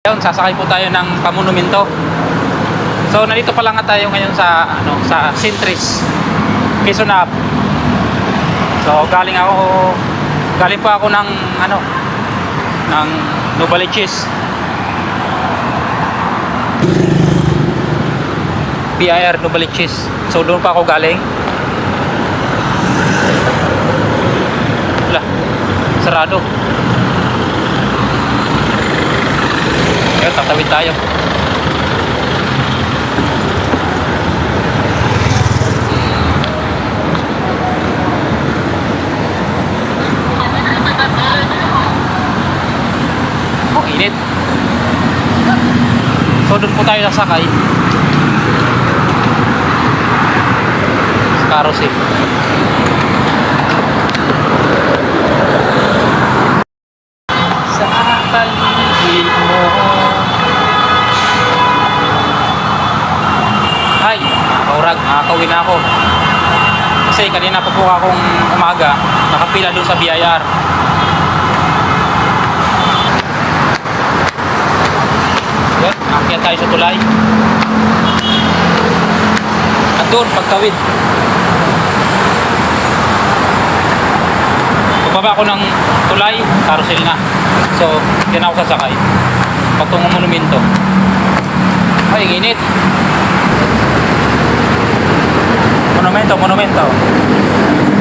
Ngayon, sasakay po tayo ng pamonumento. So, nandito pa lang nga tayo ngayon sa ano, sa Sintris, Quezon Ave. So, galing ako galing pa ako ng ano ng Novaliches. PIR Novaliches. So, doon pa ako galing. Wala. Sarado. Ngayon, tatawid tayo. Oh, init. So, doon po tayo sasakay. Sa carousel. Sa paligid mo Ay, nakaurag, nakakauwi na ako. Kasi kanina pa po akong umaga, nakapila doon sa BIR. Yan, akyat tayo sa tulay. At doon, pagtawid. Pagbaba ko ng tulay, carousel na. So, yan ako sasakay. Patungong monumento. Ay, init. Monumento.